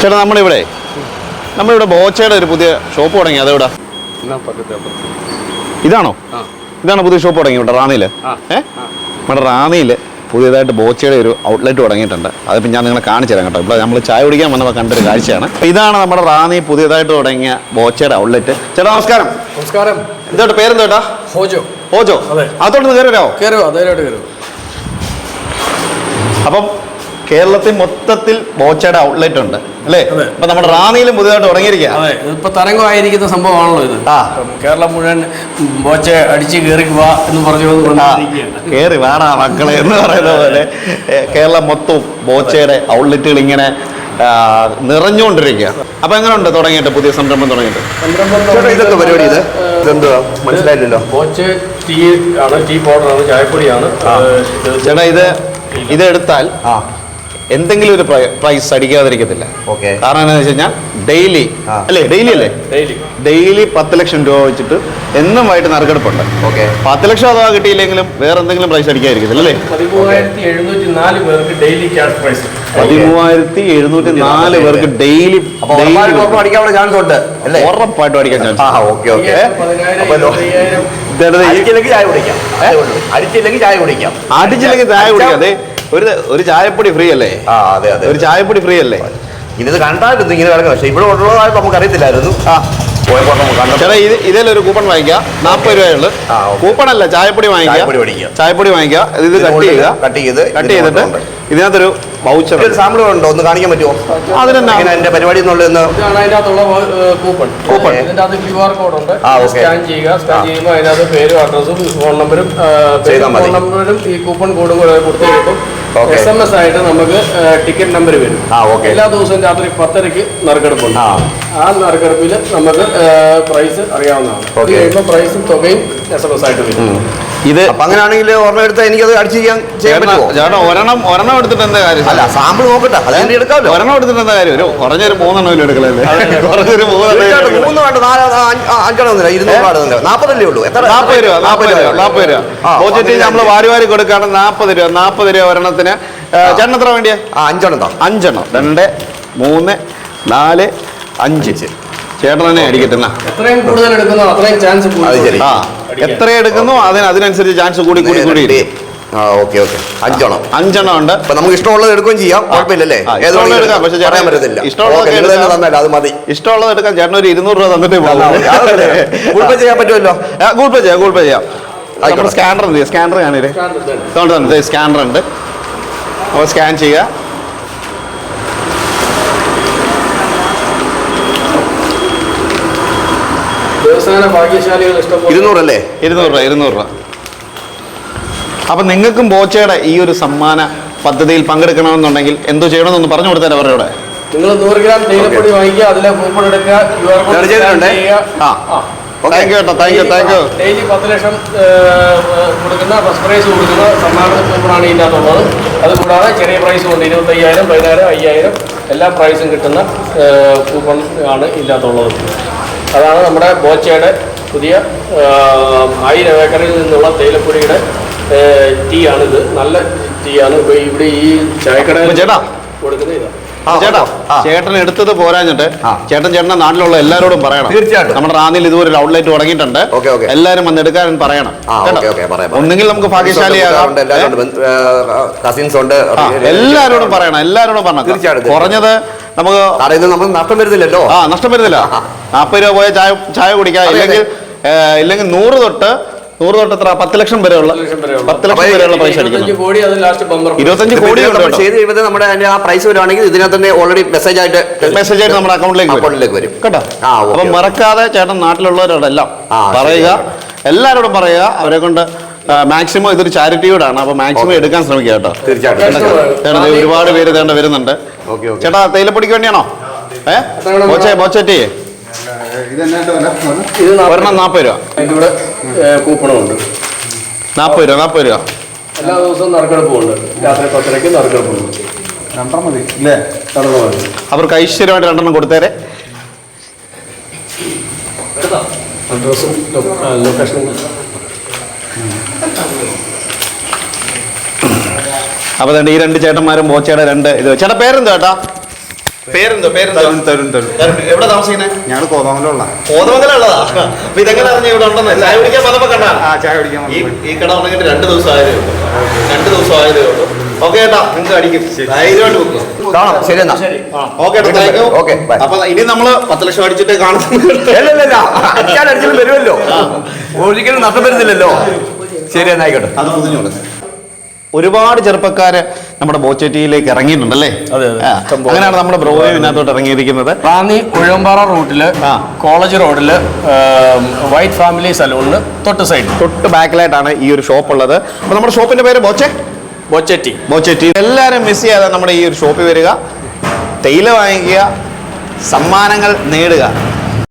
ചേട്ടാ നമ്മളിവിടെ നമ്മളിവിടെ ബോച്ചയുടെ ഒരു പുതിയ ഷോപ്പ് തുടങ്ങി. അതെവിടെ? ഇതാണോ? ഇതാണ് പുതിയ ഷോപ്പ് തുടങ്ങി ഇവിടെ റാന്നിയിൽ ഏഹ് നമ്മുടെ റാന്നിയിൽ പുതിയതായിട്ട് ബോച്ചയുടെ ഒരു ഔട്ട്ലെറ്റ് തുടങ്ങിയിട്ടുണ്ട്. അതിപ്പോൾ ഞാൻ നിങ്ങളെ കാണിച്ചു തരാം കേട്ടോ. ഇവിടെ നമ്മൾ ചായ കുടിക്കാൻ വന്നപ്പോൾ കണ്ടൊരു കാഴ്ചയാണ്. ഇതാണ് നമ്മുടെ റാന്നി പുതിയതായിട്ട് തുടങ്ങിയ ബോച്ചയുടെ ഔട്ട്ലെറ്റ് ചേട്ടാ നമസ്കാരം. നമസ്കാരം. എന്തോട്ട് പേരെന്തോട്ടാ ഹോജോ. ഹോജോ. അതെ. അതോട്ട് കയറി വരാമോ കയറുക ധൈര്യമായിട്ട് കയറുക അപ്പം കേരളത്തിൽ മൊത്തത്തിൽ ബോച്ചയുടെ ഔട്ട്ലെറ്റ് ഉണ്ട് അല്ലേ. അപ്പൊ നമ്മുടെ റാന്നിയിലും പുതിയതായിട്ട് തുടങ്ങിയിരിക്കുക അതെ ഇപ്പൊ തരംഗമായിരിക്കുന്ന സംഭവമാണല്ലോ ഇത്. ആ. കേരളം മുഴുവൻ ബോച്ച അടിച്ച് കയറി വാ എന്ന് പറഞ്ഞു കേറി വേണ മക്കളെ എന്ന് പറയുന്ന പോലെ. കേരളം മൊത്തവും ബോച്ചയുടെ ഔട്ട്ലെറ്റുകൾ ഇങ്ങനെ നിറഞ്ഞുകൊണ്ടിരിക്കുക അപ്പൊ എങ്ങനെയുണ്ട് തുടങ്ങിയിട്ട് പുതിയ സംരംഭം തുടങ്ങിയിട്ട്? ഇതൊക്കെ പരിപാടി ഇത്? ഇതെന്തുവാ? മനസ്സിലായില്ലല്ലോ. ബോച്ച ടീ ആണ് ടീ പൗഡറാണ് ചായപ്പൊടിയാണ്. ചേട്ടാ ഇത് ഇത് എടുത്താൽ ആ. എന്തെങ്കിലും ഒരു പ്രൈസ് അടിക്കാതിരിക്കത്തില്ല. ഓക്കെ കാരണം എന്താണെന്ന് വെച്ച് കഴിഞ്ഞാൽ ഡെയിലി. അല്ലേ? ഡെയിലി അല്ലേ? ഡെയിലി ഡെയിലി പത്ത് ലക്ഷം രൂപ വെച്ചിട്ട് എന്നും വൈകിട്ട് നറുക്കെടുപ്പുണ്ട്. ഓക്കെ പത്ത് ലക്ഷം അഥവാ കിട്ടിയില്ലെങ്കിലും വേറെ എന്തെങ്കിലും പ്രൈസ് അടിക്കാതിരിക്കത്തില്ല അല്ലേ? പതിമൂവായിരത്തി എഴുന്നൂറ്റി നാല് പേർക്ക് ഡെയിലി ചാൻസ് ഉണ്ട് ഉറപ്പായിട്ടും അടിക്കാൻ ചാൻസ് ആ ഓക്കെ ഓക്കെ പതിനായിരം അപ്പൊ ലോ- ഇരുപത്തയ്യായിരം അടിച്ചില്ലെങ്കിൽ ചായ കുടിക്കാം. അടിച്ചില്ലെങ്കിൽ ചായ കുടിക്കാം. അടിച്ചില്ലെങ്കിൽ ചായ കുടിക്കാം. അതെ. ഒരു ഒരു ചായപ്പൊടി ഫ്രീ അല്ലേ? ആ അതെ അതെ ഒരു ചായപ്പൊടി ഫ്രീ അല്ലേ? ഇത് കണ്ടായിരുന്നു ഇങ്ങനെ കിടക്കുന്നത് പക്ഷേ ഇവിടെ ഉള്ളതായി നമുക്ക് അറിയത്തില്ലായിരുന്നു. ആ. പോയപ്പോൾ നമുക്ക് കണ്ടപ്പോൾ ചേട്ടാ ഇത് ഇതിലൊരു കൂപ്പൺ വാങ്ങിക്കാം? നാൽപ്പത് രൂപയുള്ളു ആ, ഓക്കേ. കൂപ്പൺ അല്ല ചായപ്പൊടി വാങ്ങിക്കാം. ചായപ്പൊടി മേടിക്കുക. ചായപ്പൊടി ഇത് കട്ട് ചെയ്യുക കട്ട് ചെയ്ത്. കട്ട് ചെയ്തിട്ട് ഇതിനകത്തൊരു വൗച്ചർ ഒരു സാമ്പിൾ ഉണ്ടോ ഒന്ന് കാണിക്കാൻ പറ്റുമോ അതിനെന്നാ? എന്റെ പരിപാടി എന്നുള്ളതെന്ന് ഇതാണ് അതിന്റെ കൂപ്പൺ കൂപ്പൺ. ഇതിന്റെ അകത്ത് ക്യു ആർ കോഡ് ഉണ്ട് ആ. സ്കാൻ ചെയ്യുക സ്കാൻ ചെയ്യുമ്പോൾ അതിനകത്ത് പേരും അഡ്രസ്സും ഫോൺ നമ്പറും ചെയ്താൽ മതി. ഫോൺ നമ്പറും ഈ കൂപ്പൺ കോഡും കൂടെ കൊടുത്തു കിട്ടും ഓക്കേ. എസ് എം എസ് ആയിട്ട് നമുക്ക് ടിക്കറ്റ് നമ്പർ വരും ആ, ഓക്കേ. എല്ലാ ദിവസവും രാത്രി പത്തരയ്ക്ക് നറുക്കെടുപ്പുണ്ട് ആ. ആ നറുക്കെടുപ്പിൽ നമുക്ക് പ്രൈസ് അറിയാവുന്നതാണ് അത് ഓക്കേ. കഴിയുമ്പോൾ പ്രൈസും തുകയും എസ് എം എസ് ആയിട്ട് വരും ഇത് അപ്പൊ അങ്ങനെയാണെങ്കിൽ ഒരെണ്ണം എടുത്താൽ എനിക്കത് അടിച്ച് ചെയ്യാൻ പറ്റുമോ ചേട്ടാ ഒരെണ്ണം ഒരെണ്ണം എടുത്തിട്ട് എന്താ കാര്യം? അല്ല സാമ്പിൾ നോക്കട്ടെ. അതെന്റെ എടുക്കാമല്ലോ. ഒരെണ്ണം എടുത്തിട്ട് എന്താ കാര്യം? ഒരു കുറഞ്ഞൊരു മൂന്നെണ്ണം എടുക്കലല്ലേ? കുറഞ്ഞൊരു മൂന്നെണ്ണം മൂന്ന് വേണ്ട നാല് അഞ്ചെണ്ണം ഇരുന്നൂറ് നാൽപ്പതല്ലേ ഉള്ളൂ? എത്ര? നാൽപ്പത് രൂപ നാൽപ്പത് രൂപ നാൽപ്പത് രൂപ. പോസിറ്റീവ് നമ്മൾ വാരി വാരി കൊടുക്കുകയാണ് നാൽപ്പത് രൂപ നാൽപ്പത് രൂപ ഒരെണ്ണത്തിന്. ചേട്ടൻ എത്ര വേണ്ടിയ? ആ അഞ്ചെണ്ണം താ. അഞ്ചെണ്ണം. രണ്ട് മൂന്ന് നാല് അഞ്ച്. ചേട്ടൻ തന്നെ അടിക്കട്ടെ എന്നാ. എത്രയും കൂടുതൽ എടുക്കുന്നോ അത്രയും ചാൻസ് അത് ശരി. ആ. എത്ര എടുക്കുന്നു? അതിന് അതിനനുസരിച്ച് ചാൻസ് കൂടി കൂടി കൂടി. ആ ഓക്കെ ഓക്കെ. അഞ്ചെണ്ണം. അഞ്ചെണ്ണം ഉണ്ട്. അപ്പൊ നമുക്ക് ഇഷ്ടമുള്ളത് എടുക്കുകയും ചെയ്യാം. കുഴപ്പമില്ലല്ലേ? ആ, ഏത് ഇഷ്ടമുള്ളത് എടുക്കാം, പക്ഷേ ചേട്ടൻ പറ്റത്തില്ല. ഇഷ്ടമുള്ളത് എടുക്കാം. അത് മതി. ഇഷ്ടമുള്ളത് എടുക്കാൻ ചേട്ടൻ ഒരു ഇരുന്നൂറ് രൂപ തന്നിട്ട് ഗൂഗിൾ പേ ചെയ്യാൻ പറ്റുമല്ലോ? ഗൂഗിൾ പേ ചെയ്യാം ഗൂഗിൾ പേ ചെയ്യാം. സ്കാനർ സ്കാനർ കാണില്ലേ? സ്കാനർ ഉണ്ട്. അപ്പോൾ സ്കാൻ ചെയ്യുക. ഭാഗ്യശാലികൾ ഇരുന്നൂറല്ലേ? ഇരുന്നൂറ് രൂപ ഇരുന്നൂറ് രൂപ. അപ്പം നിങ്ങൾക്കും ബോച്ചയുടെ ഈ ഒരു സമ്മാന പദ്ധതിയിൽ പങ്കെടുക്കണമെന്നുണ്ടെങ്കിൽ എന്തോ ചെയ്യണമെന്നൊന്ന് പറഞ്ഞു കൊടുത്താൽ അവരോട് നിങ്ങൾ നൂറ് ഗ്രാം തേയിലപ്പൊടി വാങ്ങിക്കുക അതിലെ കൂപ്പൺ എടുക്കുക ക്യു ആർ കോഡ് ഞാൻ ആ. താങ്ക് യു കേട്ടോ thank you thank you daily പത്ത് ലക്ഷം കൊടുക്കുന്ന ഫസ്റ്റ് പ്രൈസ് കൊടുക്കുന്ന സമ്മാന കൂപ്പണാണ് ഇതിന്റെ അകത്തുള്ളത്. അതുകൂടാതെ ചെറിയ പ്രൈസ് ഉണ്ട് ഇരുപത്തയ്യായിരം പതിനായിരം അയ്യായിരം എല്ലാ പ്രൈസും കിട്ടുന്ന കൂപ്പൺ ആണ് ഇതിന്റെ അകത്തുള്ളത്. അതാണ് നമ്മുടെ ബോച്ചയുടെ പുതിയ ആയിരം ഏക്കറിൽ നിന്നുള്ള തേയിലപ്പൊടിയുടെ ടീ ആണിത് നല്ല ടീ ആണ് ഇവിടെ ഈ ചായക്കടയിൽ കൊടുക്കുന്നത് ഇതാണ് ചേട്ടാ ചേട്ടൻ എടുത്തത് പോരാഞ്ഞിട്ട് ചേട്ടൻ ചേട്ടൻ നാട്ടിലുള്ള എല്ലാവരോടും പറയണം. തീർച്ചയായിട്ടും. നമ്മുടെ റാന്നിയിൽ ഇതുപോലെ ഒരു ഔട്ട്ലെറ്റ് തുടങ്ങിയിട്ടുണ്ട്. എല്ലാവരും വന്ന് എടുക്കാൻ പറയണം. ഒന്നെങ്കിൽ നമുക്ക് ഭാഗ്യശാലിയാകാം. കസിൻസ് ഉണ്ട് എല്ലാവരോടും പറയണം എല്ലാവരോടും പറയണം. തീർച്ചയായിട്ടും. കുറഞ്ഞത് നമുക്ക് നഷ്ടം വരുന്നില്ലല്ലോ. ആ നഷ്ടം വരുന്നില്ല. നാൽപ്പത് രൂപ പോയ ചായ ചായ കുടിക്കാം. ഇല്ലെങ്കിൽ ഇല്ലെങ്കിൽ നൂറ് തൊട്ട് നൂറ് തൊട്ട് എത്ര? പത്ത് ലക്ഷം വരെയുള്ള പത്ത് ലക്ഷം വരെയുള്ള. പൈസ ഇരുപത്തഞ്ച് കോടി ചെയ്ത് കഴിയുമ്പോൾ നമ്മുടെ അതിന്റെ ആ പ്രൈസ് വരുവാണെങ്കിൽ ഇതിനകത്ത് തന്നെ ഓൾറെഡി മെസ്സേജ് ആയിട്ട് മെസ്സേജ് ആയിട്ട് നമ്മുടെ അക്കൗണ്ടിലേക്ക് അക്കൗണ്ടിലേക്ക് വരും. കേട്ടോ? അപ്പം. മറക്കാതെ ചേട്ടൻ നാട്ടിലുള്ളവരോടെല്ലാം പറയുക. എല്ലാരോടും എല്ലാവരോടും പറയുക. അവരെ കൊണ്ട് മാക്സിമം ഇതൊരു ചാരിറ്റിയോടാണ് അപ്പൊ മാക്സിമം എടുക്കാൻ ശ്രമിക്കുക കേട്ടോ. തീർച്ചയായിട്ടും. ചേട്ടാ ഒരുപാട് പേര് തേണ്ട വരുന്നുണ്ട്. Okay okay. ചേട്ടാ തേയിലപ്പൊടിക്ക് വേണ്ടിയാണോ? ഏ? ബോച്ചേ ബോച്ചറ്റി ഇത് ഒരെണ്ണം നാൽപ്പത് രൂപ. ഇതിവിടെ കൂപ്പണും ഉണ്ട് നാൽപ്പത് രൂപ നാൽപ്പത് രൂപ. എല്ലാ ദിവസവും നറുക്കെടുപ്പുണ്ട്. രാത്രി പത്തരയ്ക്ക് നറുക്കെടുപ്പുണ്ട്. രണ്ടെണ്ണം മതി. അല്ലേ? നടന്നു മതി. അവർക്ക് ഐശ്വര്യമായിട്ട് രണ്ടെണ്ണം കൊടുത്തേരെ. അഡ്രസ്സും ലൊക്കേഷനും അപ്പൊ ഈ രണ്ട് ചേട്ടന്മാരും ബോച്ചയുടെ രണ്ട് ഇത്. ചേട്ടാ പേരെന്താ ചേട്ടാ? പേരെന്തോ പേരെന്തോ? തരുൺ തരുൺ തരുൺ. എവിടെ താമസിക്കുന്നത് ഞങ്ങൾ കോതമംഗലമുള്ള കോതമംഗലുള്ളതാ അപ്പൊ ഇതെങ്ങനെ അറിഞ്ഞ ഇവിടെ ഉണ്ടെന്ന്. ചായ കുടിക്കാൻ വന്നപ്പോ കണ്ടാ? ആ ചായ കുടിക്കാൻ ഈ കട തുടങ്ങിയിട്ട് രണ്ട് ദിവസം ആയതേ ഉള്ളൂ. രണ്ട് ദിവസം ആയതേ ഉള്ളൂ. ഓക്കെ ഏട്ടാ. നിങ്ങൾക്ക് അടിക്കും. ധൈര്യമായിട്ട് കാണാം. ശരി എന്നാ. ഓക്കെ ഏട്ടാ. അപ്പൊ ഇനി നമ്മൾ പത്ത് ലക്ഷം അടിച്ചിട്ട് അടിച്ചാലും വരുമല്ലോ. ഒരിക്കലും നഷ്ടം വരുന്നില്ലല്ലോ. ശരി എന്നായിക്കോട്ടെ. അത് ഒരുപാട് ചെറുപ്പക്കാര് നമ്മുടെ ബോച്ചേറ്റിയിലേക്ക് ഇറങ്ങിയിട്ടുണ്ടല്ലേ. അങ്ങനെയാണ് നമ്മുടെ ബ്രോയും ഇതിനകത്തോട്ട് ഇറങ്ങിയിരിക്കുന്നത്. റാന്നി ഉഴമ്പാറ റൂട്ടിൽ കോളേജ് റോഡിൽ വൈറ്റ് ഫാമിലി സലൂണിന് തൊട്ട് സൈഡ് തൊട്ട് ബാക്കിലായിട്ടാണ് ഈ ഒരു ഷോപ്പ് ഉള്ളത്. അപ്പൊ നമ്മുടെ ഷോപ്പിന്റെ പേര് ബോച്ചെ? ബോച്ചേറ്റി. ബോച്ചെറ്റി. എല്ലാവരും മിസ് ചെയ്യാതെ നമ്മുടെ ഈ ഒരു ഷോപ്പിൽ വരിക. തേയില വാങ്ങിക്കുക. സമ്മാനങ്ങൾ നേടുക.